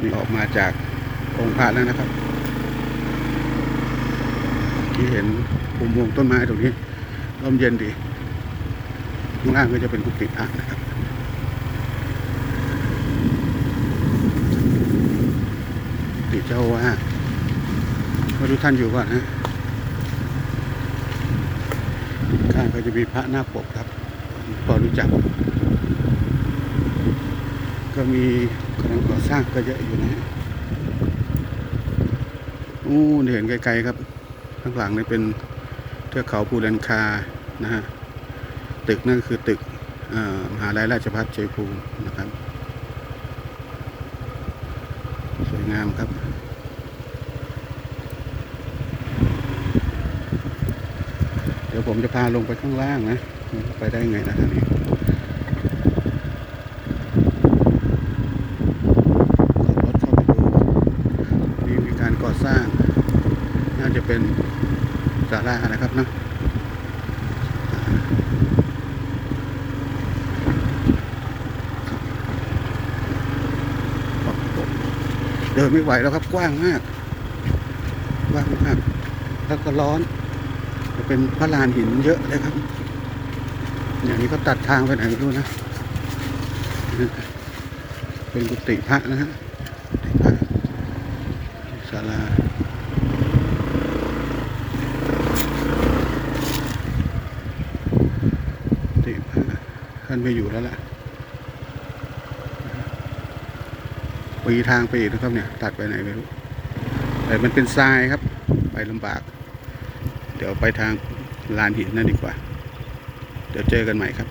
นี่ออกมาจากองค์พระแล้วนะครับ ที่เห็นอุโมงต้นไม้ตรงนี้ร่มเย็นดีข้างล่างก็จะเป็นกุฏิพระนะครับติเจ้าว่ามาดูท่านอยู่ก่อนนะข้างก็จะมีพระหน้าปกครับพอรู้จัก ก็มีกำลังก่อสร้างก็เยอะอยู่นะฮะอู้เห็นไกลๆครับ ข้างหลังนี่เป็นเทือกเขาภูแลนคานะฮะตึกนั่นคือตึกมหาลัยราชภัฏชัยภูมินะครับ สวยงามครับเดี๋ยวผมจะพาลงไปข้างล่างนะ ไปได้ไงนะท่านนี้ขับรถเข้าไปดูนี่มี ก่อสร้าง น่าจะเป็นศาลานะครับเนะเดินไม่ไหวแล้วครับกว้างมากกว้างมากแล้วก็ร้อน จะเป็นพระลานหินเยอะเลยครับ อย่างนี้เขาตัดทางไปไหนไม่รู้นะ เป็นกุฏิพระนะฮะกุฏิพระาลากุฏิพระท่านไม่อยู่แล้วล่ะปีทางไปอีกนะครับเนี่ย ตัดไปไหนไม่รู้แต่มันเป็นทรายครับ ไปลำบาก เดี๋ยวไปทางลานหินนั่นดีกว่า เดี๋ยวเจอกันใหม่ครับ